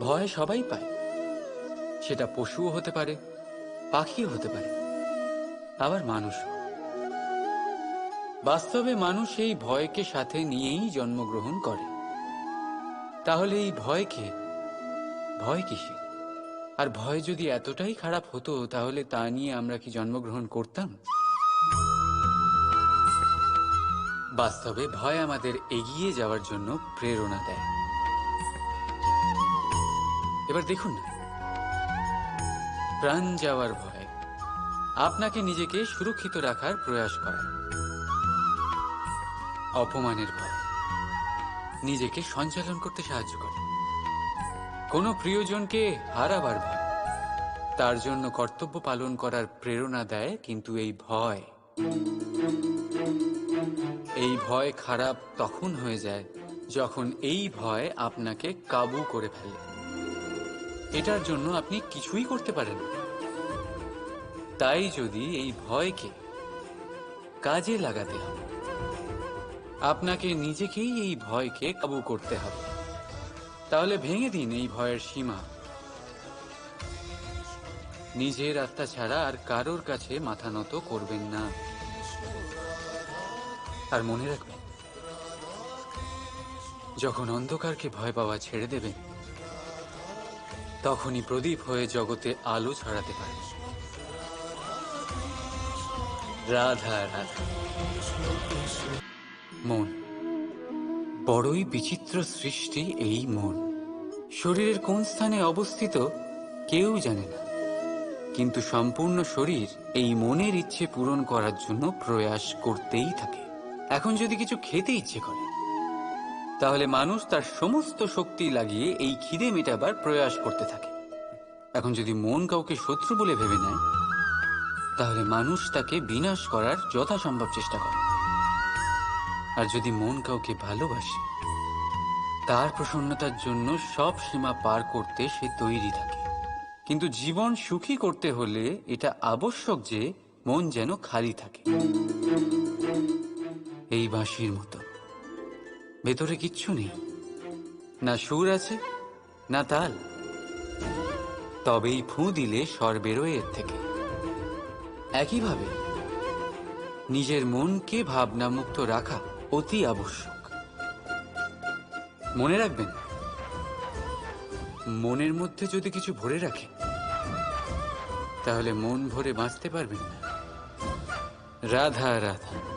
ভয় সবাই পায়। সেটা পশুও হতে পারে, পাখিও হতে পারে, আবার মানুষও। বাস্তবে মানুষ এই ভয়কে সাথে নিয়েই জন্মগ্রহণ করে। তাহলে এই ভয়কে ভয় কিসে? আর ভয় যদি এতটাই খারাপ হতো, তাহলে তা নিয়ে আমরা কি জন্মগ্রহণ করতাম? বাস্তবে ভয় আমাদের এগিয়ে যাওয়ার জন্য প্রেরণা দেয়। এবার দেখুন না। প্রাণ যাওয়ার ভয় আপনাকে নিজেকে সুরক্ষিত রাখার প্রয়াস করায় অপমানের ভয় নিজেকে সঞ্চালন করতে সাহায্য করে। কোনো প্রিয়জনকে হারাবার ভয় তার জন্য কর্তব্য পালন করার প্রেরণা দেয় কিন্তু এই ভয়। এই ভয় খারাপ তখন হয়ে যায় যখন এই ভয় আপনাকে কাবু করে ফেলে। এটার জন্য আপনি কিছুই করতে পারেন তাই যদি এই ভয়কে কাজে লাগাতে হবে আপনাকে নিজেকেই এই ভয়কে কাবু করতে হবে। তাহলে ভেঙে দিন এই ভয়ের সীমা। নিজের আত্মা ছাড়া আর কারোর কাছে মাথা নত করবেন না। আর মনে রাখবেন, যখন অন্ধকারকে ভয় পাওয়া ছেড়ে দেবেন তখনই প্রদীপ হয়ে জগতে আলো ছড়াতে পারবে রাধা রাধা। মন। বড়ই বিচিত্র সৃষ্টি এই মন। শরীরের কোন স্থানে অবস্থিত কেউ জানে না। কিন্তু সম্পূর্ণ শরীর এই মনের ইচ্ছে পূরণ করার জন্য প্রয়াস করতেই থাকে। এখন যদি কিছু খেতে ইচ্ছে করে তাহলে মানুষ তার সমস্ত শক্তি লাগিয়ে এই খিদে মেটাবার প্রয়াস করতে থাকে। এখন যদি মন কাউকে শত্রু বলে ভেবে নেয়, তাহলে মানুষ তাকে বিনাশ করার যথাসম্ভব চেষ্টা করে। আর যদি মন কাউকে ভালোবাসে, তার প্রসন্নতার জন্য সব সীমা পার করতে সে তৈরি থাকে। কিন্তু জীবন সুখী করতে হলে এটা আবশ্যক যে মন যেন খালি থাকে। এই বাঁশির মতো। ভেতরে কিচ্ছু নেই। না সুর আছে, না তাল। তবেই ফু দিলে স্বর বেরোয় এর থেকে। একইভাবে, নিজের মনকে ভাবনামুক্ত রাখা অতি আবশ্যক। মনে রাখবেন, মনের মধ্যে যদি কিছু ভরে রাখে, তাহলে মন ভরে বাঁচতে পারবেন না। রাধা রাধা।